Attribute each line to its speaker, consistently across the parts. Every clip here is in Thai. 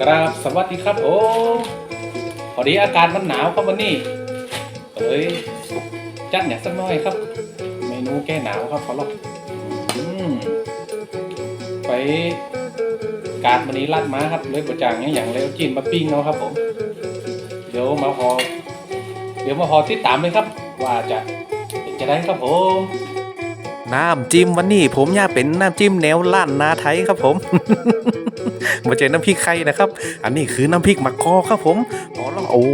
Speaker 1: กราบสวัสดีครับ โอ้พอดีอากาศมันหนาวครับวันนี้เอ้ยจัดเนี่ยสักหน่อยครับ เมนูแก้หนาวครับขอรับไปกาดมันนี้ลัดม้าครับเลยประจางอย่างอย่างเลยเอาจีนมาปิ้งเอาครับผม เดี๋ยวมาพอ เดี๋ยวมาพอติดตามเลยครับ ว่าจะจะได้ครับผม
Speaker 2: น้ำจิ้มวันนี้ผมอยากเป็นน้ำจิ้มแนวล้านนาไทยครับผม มาเจอน้ำพริกไข่นะครับ อันนี้คือน้ำพริกมะกอกครับผมอ๋อแล้วโอ้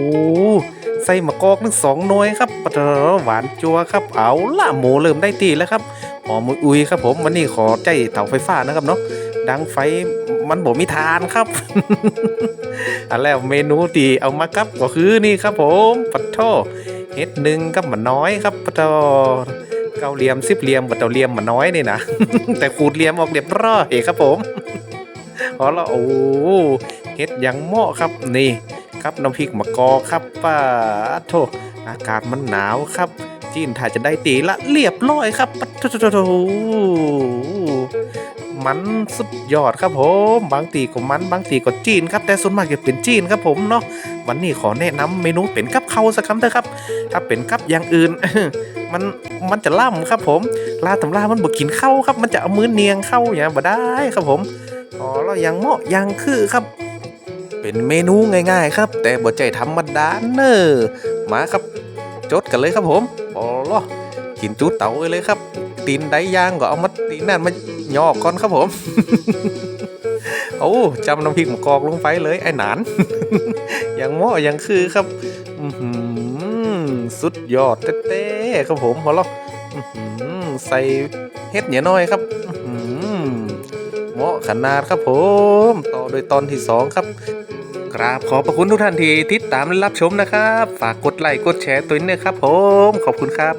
Speaker 2: ใส่มะกอกนึงสองน่วยครับปะเตอหวานจัวครับ เอาละหมูเริ่มได้ตีแล้วครับหอมอุยครับผมวันนี้ขอใจเตาไฟฟ้านะครับเนาะดังไฟมันบ่มีทานครับ อันแล้วเมนูที่เอามาครับก็คือนี่ครับผมปัดโทเฮ็ดหนึ่งกับมันน้อยครับปะเตอ เก้าเหลี่ยมสิบเหลี่ยมบัดเตาเหลี่ยมมันน้อยนี่นะ แต่ขูดเหลี่ยมออกเรียบร้อยครับผมพอแล้วโอ้เฮ็ดอยังเหมาะครับนี่ครับน้ำพริกมะกอกครับป้าโทอากาศมันหนาวครับจีนถ้าจะได้ตีละเรียบร้อยครับปะโถโถโถมันสุดยอดครับผมบางตีก็มันบางตีก็จีนครับแต่ส่วนมากจะเป็นจีนครับผมเนาะวันนี้ขอแนะนำเมนูเป็นกับเขาวสักคำเถอะครับ ถ้าเป็นกับอย่างอื่น มันมันจะล่ำครับผมลาตำรามันบ่กินเข้าครับ มันจะเอามือเนียงเข้าอย่างบ่ได้ครับผมอ๋อแล้วยังเหมาะยังคือครับ เป็นเมนูง่ายๆครับ แต่บ่ใจธรรมดาเนอมาครับจดกันเลยครับผมอ๋อล่ะกินจุดเต๋าเลยครับ ตีนไดย่างก็เอามาตีนนั่นมาหยอกก่อนครับผมโอ้จำน้ำพริกมะกอกลงไปเลยไอ้หนานยังเหมาะยังคือครับ อื้อหือ สุดยอดเต้ๆครับผมขอแล้วอื้อหือใส่เฮ็ดเหนียน้อยครับเหมาะขนาดครับผม ต่อโดยตอนที่สองครับกราบขอบพระคุณทุกท่านที่ติดตามและรับชมนะครับ ฝากกดไลค์กดแชร์ตัวนี้นะครับผม ขอบคุณครับ